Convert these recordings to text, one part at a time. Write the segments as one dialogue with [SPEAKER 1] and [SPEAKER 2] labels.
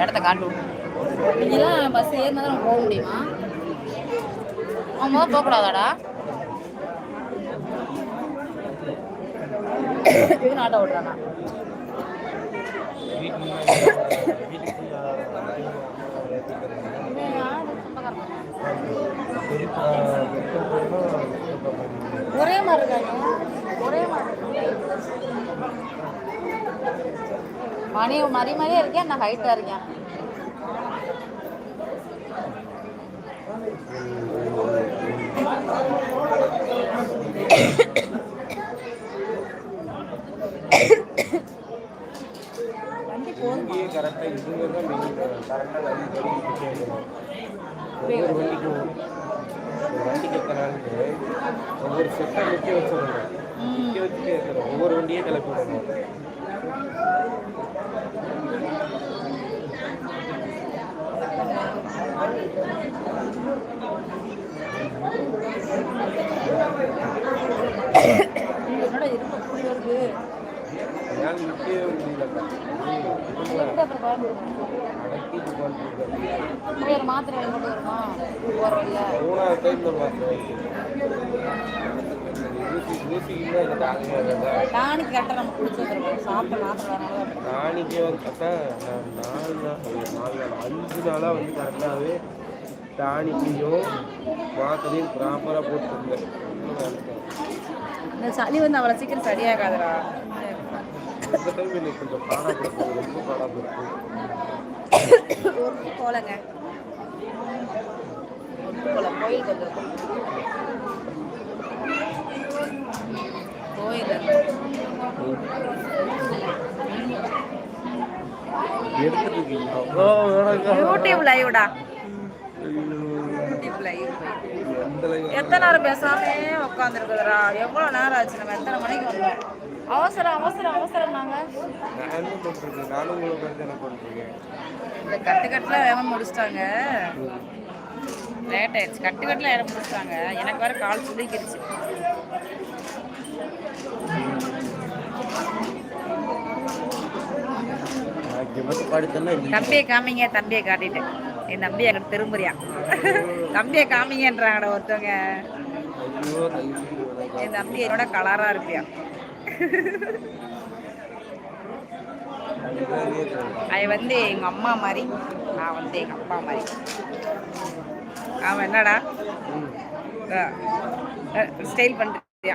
[SPEAKER 1] இடத்த காட்டு. நீங்களாம் பஸ் ஏறினா தான் போக முடியுமா? அவன் முதல் போகக்கூடாதாடா? இது ஆட்டோ ஓட்டுறானா? ஒரே மாதிரி இருக்காங்க. ஒரே மணி மறி மாதிரியே இருக்கேன் நான் ஹைட்டா இருக்கேன்.
[SPEAKER 2] கரெக்டாக தான் கரெக்டாக வண்டி ஒவ்வொரு வண்டிக்கு ஒவ்வொரு செட்டை நிற்க வச்சிடணும் நிற்க வச்சுட்டே இருக்கணும் ஒவ்வொரு வண்டியே கிளப்பி
[SPEAKER 1] ஒரு மாத்திரை வருமா
[SPEAKER 2] மூணாவது டைம் நான் பார்த்தேன்
[SPEAKER 1] டானிக் கரெக்டாக நம்ம குடிச்சு வந்துருக்கோம் சாப்பிட்ட மாத்திரை வரனால
[SPEAKER 2] நாளைக்கு வந்து பார்த்தா நான் நாலு நாள் நாலு நாள் அஞ்சு நாளாக வந்து கரெக்டாகவே டானிக்கையும் மாத்திரையும் ப்ராப்பராக போட்டுருந்தேன்.
[SPEAKER 1] இந்த சளி வந்து அவ்வளோ சீக்கிரம் சரியாகாதுடா
[SPEAKER 2] இந்த டைம் எனக்கு கொஞ்சம் ரொம்ப
[SPEAKER 1] கோலங்க ஒரு கோலம் கோயில் கொஞ்சம் கோயில். யூடியூப் லைவ்டா? எத்தனை நேரம் பேசாமே உட்காந்துருக்குதுடா எவ்வளோ நேரம் ஆச்சு? நம்ம எத்தனை மணிக்கு வந்தோம்? அவசரம் அவசரம் அவசரம் இந்த கட்டுக்கட்டில் வேகம் முடிச்சிட்டாங்க. லேட் ஆயிடுச்சு. கட்டுக்கட்டில் வேகம் முடிச்சிட்டாங்க எனக்கு வேற கால் சுடிக்கிருச்சு தம்பியை காமிங்க தம்பியை காட்டிட்டு. என் தம்பி எங்கிட்ட திரும்புறியா? தம்பியை காமிங்கன்றாங்கடா ஒருத்தவங்க. என் தம்பி என்னோட கலரா இருப்பியா? அது வந்து எங்க அம்மா மாதிரி நான் வந்து எங்க அப்பா மாதிரி. அவன் என்னடா. ஸ்டைல்
[SPEAKER 2] இருக்கு.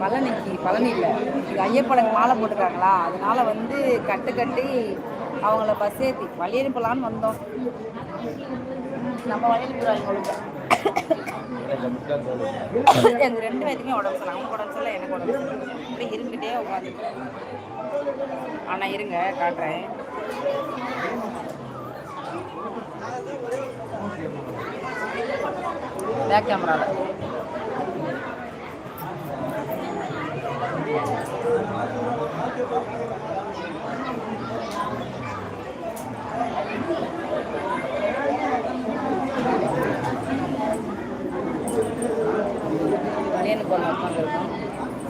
[SPEAKER 1] பழனிக்கு பழனி இல்லை. இது ஐயப்பனுக்கு மாலை போட்டுருக்காங்களா? அதனால வந்து கட்டு கட்டி அவங்கள பஸ் ஏற்றி வழி அனுப்பலான்னு வந்தோம். நம்ம வழி அனுப்பிடுவாங்க உங்களுக்கு ரெண்டு பேத்துக்குமே உடம்பு சரியில்லை. அவங்க உடம்பு சரியில்லை எனக்கு உடம்பு சரியில்லை. இப்படி இருந்துகிட்டே உட்காந்து. ஆனால் இருங்க காட்டுறேன். பேக் கேமராவில் வழியனுக்கு ஒன்று உட்காந்துருக்கோம்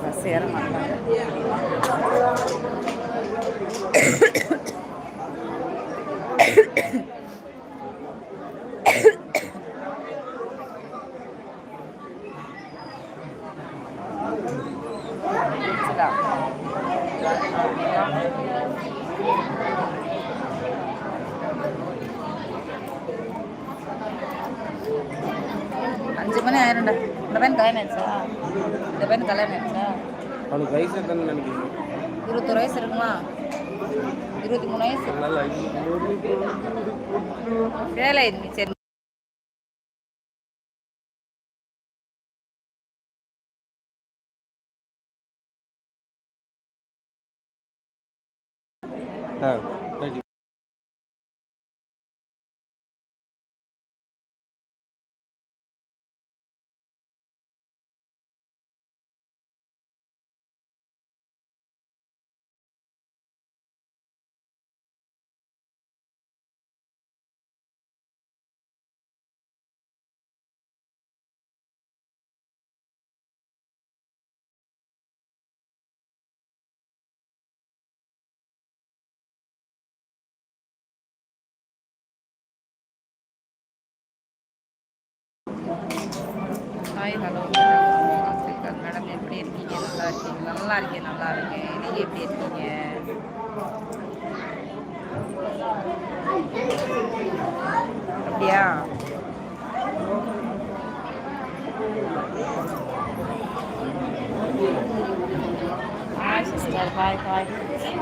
[SPEAKER 1] பஸ் ஏற மாட்டாங்க அஞ்சு மணி ஆயிரும்டா இந்த பையன் கல்யாணம் ஆயிடுச்சா இந்த பையன் கல்யாணம் ஆயிடுச்சா
[SPEAKER 2] அவனுக்கு வயசு எத்தனை நினைக்கிறீங்க
[SPEAKER 1] இருபத்தொரு வயசு இருக்குமா? இருபத்தி மூணு வயசு. வேலை சரி ஹாய் ஹலோ வாழ்த்துக்கள் மேடம் எப்படி இருக்கீங்க? நல்லா இருக்கீங்க? நல்லா இருக்கேன் நல்லா இருக்கேன். நீங்கள் எப்படி இருக்கீங்க? அப்படியா? ஹாய் சிஸ்டர் ஹாய் ஹாய்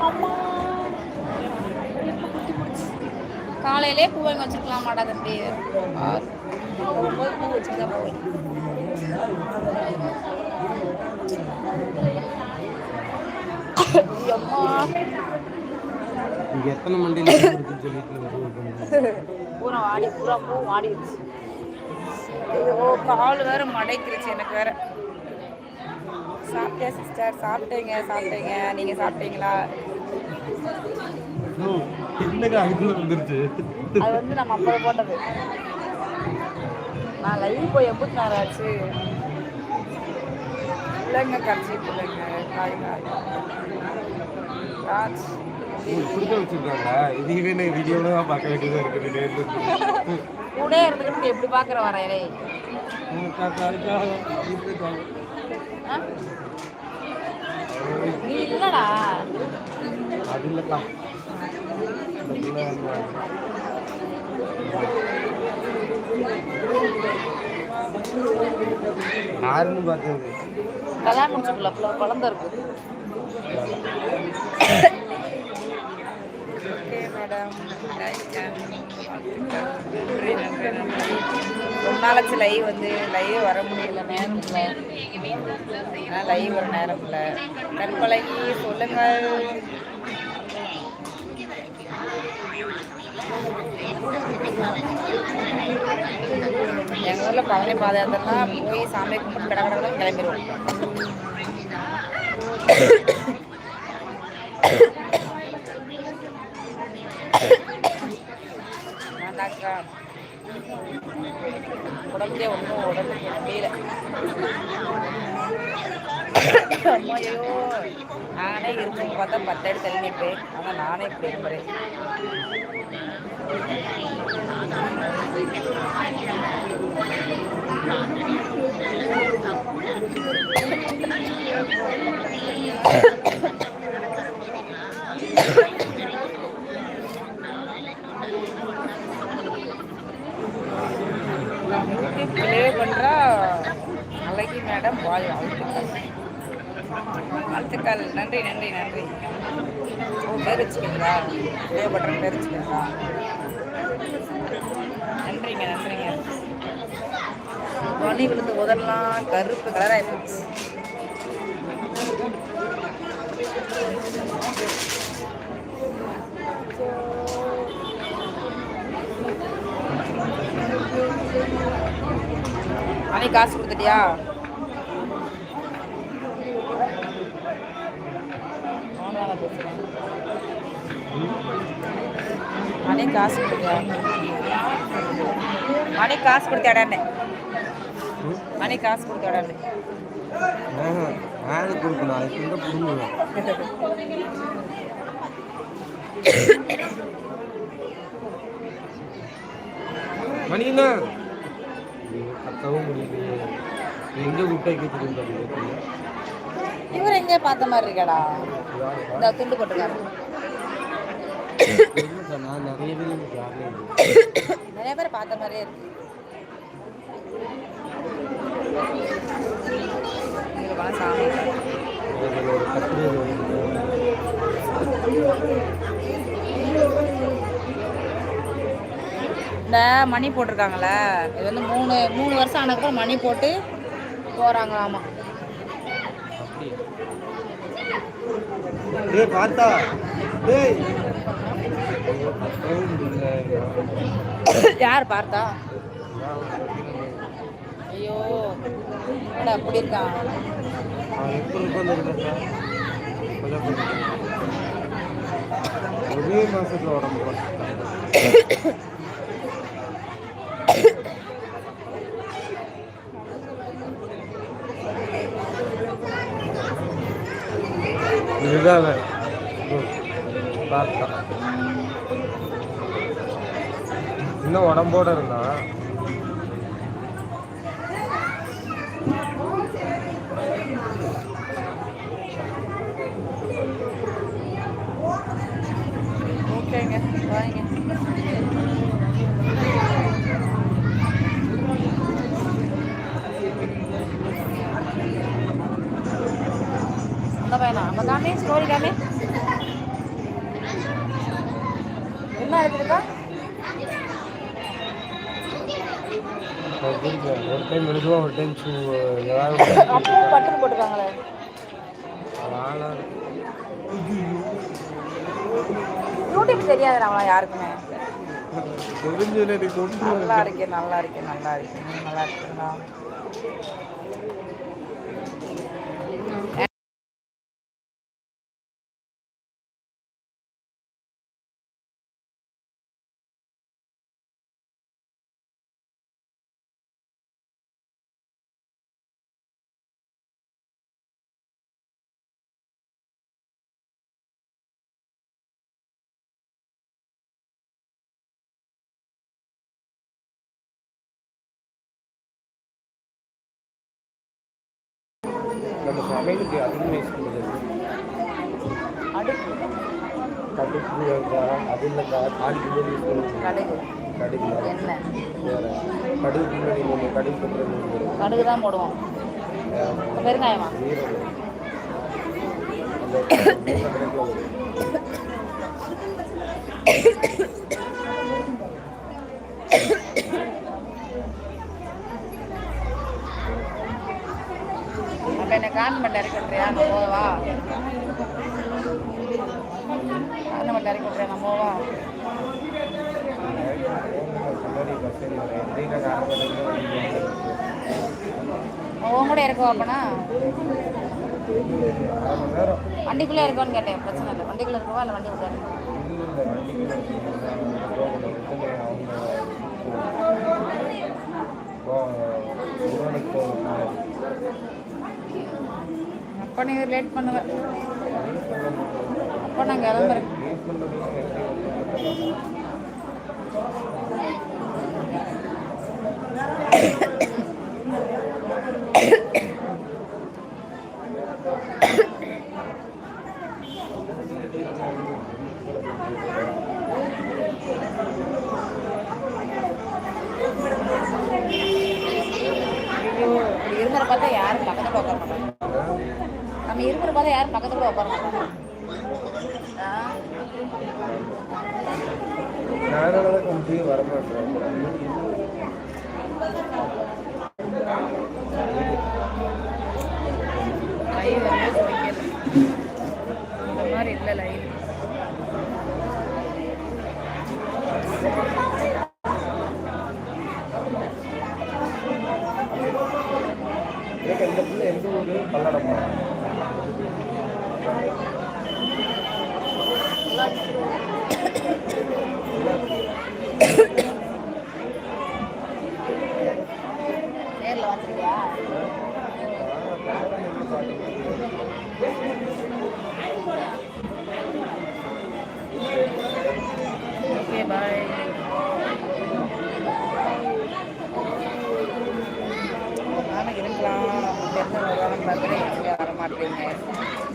[SPEAKER 1] அம்மா காலையிலே பூ வாங்கி வச்சுருக்கலாமாடா தம்பி? பூ அம்மா
[SPEAKER 2] இங்க எத்தனை மண்டியில் இருக்குன்னு சொல்லிட்டு வருவோம்
[SPEAKER 1] பூரா வாடி பூரா பூ வாடிடுச்சு. ஐயோ கால் வேற மடைக்கிருச்சு எனக்கு வேற. சாப்பிட்டேன் சிஸ்டர் சாப்பிட்டேங்க சாப்பிட்டேங்க. நீங்க சாப்பிட்டீங்களா? அது வந்து நம்ம அப்போ போட்டது. நான் லைவ் போய் எப்படி நேரம் ஆச்சு இல்லைங்க கரைச்சி இல்லைங்க. காய் காய். ராஜ்
[SPEAKER 2] கொடுக்க வச்சிருக்காங்க. இதுவே நான் தான் பார்க்க இருக்குது.
[SPEAKER 1] கூட இருந்துக்கிட்டு எப்படி பார்க்குற வரையலே? நீ இல்லடா.
[SPEAKER 2] அது இல்லக்கா. யாருன்னு பார்த்தது?
[SPEAKER 1] கல்யாணம் முடிச்சுக்கல குழந்தை இருக்கு. ரொம்ப நாளாச்சு லைவ் வந்து லைவ் வர முடியல நேரம் இல்லை. ஆனால் லைவ் வர நேரம் இல்லை. கற்பழகி சொல்லுங்கள். எங்கள் ஊரில் பழனி பாத யாத்திரைலாம் போய் சாமி கும்பிட்டு கடை கடை கிளம்பிடுவோம். நான்தாக்கா உடம்புக்கே ஒன்றும் உடம்புக்கு முடியல அம்மாயோ. நானே இருக்கும் பார்த்தா பத்தாயிரம் தள்ளி நிற்பேன் ஆனால் நானே இப்படி இருக்கிறேன் ப்ளே பண்ணுறா அழகி மேடம் வாழ் வாழ்த்துக்கள் வாழ்த்துக்கள். நன்றி நன்றி நன்றி. ஓ பேர் வச்சுக்கீங்களா ப்ளே பேர் வச்சுக்கீங்களா நன்றிங்க நன்றிங்க. மணி விழுந்து உதறலாம் கருப்பு கலராக போச்சு அன்னைக்கு காசு கொடுத்துட்டியா மணி காசு மணி காசு கொடுத்தாடான்னு மணி காசு
[SPEAKER 2] இந்த புடுங்குவேன் மணிண்ணா கத்தவும் முடியலையே எங்க வைக்கிறது
[SPEAKER 1] இவர் எங்கே பார்த்த மாதிரி இருக்காடா? இந்த துண்டு போட்டுருக்காரு.
[SPEAKER 2] நான் நிறைய பேர் எனக்கு யாருமே.
[SPEAKER 1] நிறைய பேர் பார்த்த மாதிரியே இருக்கு. இந்த மணி போட்டிருக்காங்கல்ல இது வந்து மூணு மூணு வருஷம் ஆனதுக்கப்புறம் மணி போட்டு போகிறாங்களாமா
[SPEAKER 2] டேய் பார்த்தா. டேய்
[SPEAKER 1] யார் பார்த்தா? ஐயோ என்னடா அப்படி இருக்கான்
[SPEAKER 2] ஒரே மாசத்துல உடம்பு இதுதான் இன்னும் உடம்போட இருந்தா?
[SPEAKER 1] ஓகேங்க அந்த பையனா நம்ம காமே ஸ்டோரி காமே என்ன
[SPEAKER 2] ஒரு டைம் எழுதுவா ஒரு டைம்
[SPEAKER 1] அப்பவும் பட்டன் போட்டுருக்காங்களே. யூடியூப் தெரியாது நம்மளா யாருக்குமே. நல்லா இருக்கேன் நல்லா இருக்கேன் நல்லா இருக்கேன் நல்லா இருக்கீங்களா
[SPEAKER 2] யூஸ் பண்ணுறது
[SPEAKER 1] அடுப்பு
[SPEAKER 2] கடுப்பு அது இல்லைக்கா தாளிக்கு
[SPEAKER 1] கடுகு
[SPEAKER 2] கடுகு பின்னாடி கடுகு
[SPEAKER 1] கடுகு தான் போடுவோம் பெருங்காயமா
[SPEAKER 2] வீரம் அந்த மூணு கிடைக்கும்
[SPEAKER 1] அப்ப என்ன கான்மெண்ட் இறக்கி விட்றியா நான் போவா. கான்மெண்ட் இறக்கி விட்றியா நான் போவா. உன் கூட இறக்குவா அப்பனா? வண்டிக்குள்ளே இருக்கோன்னு கேட்டேன் பிரச்சனை இல்லை. வண்டிக்குள்ளே இருக்கவா இல்லை வண்டி விட்டாரு
[SPEAKER 2] அவங்க
[SPEAKER 1] அப்போ நீ லேட் பண்ணுவேன் அப்போ நான் கிளம்புறேன். ஐயோ பார்த்தா யாரும் பக்கத்தில் உட்கார பார்த்தா யாரும் பக்கத்துல கூட உட்கார மாட்டாங்க ஆ?
[SPEAKER 2] நானால கொஞ்சம் வரமாட்டேன்
[SPEAKER 1] லைவ் வந்து பிடிக்கல இந்த மாதிரி இல்லை லைவ்
[SPEAKER 2] எனக்கு இந்த பிள்ளை எந்த ஊர் பல்லடமா
[SPEAKER 1] நேரில் வந்துருக்கியா ஓகே பாய் நானும் இருக்கலாம் நம்ம தெரிஞ்ச ஒரு வாரம் பார்க்குறேன் வர மாட்டேங்க போகிறேன்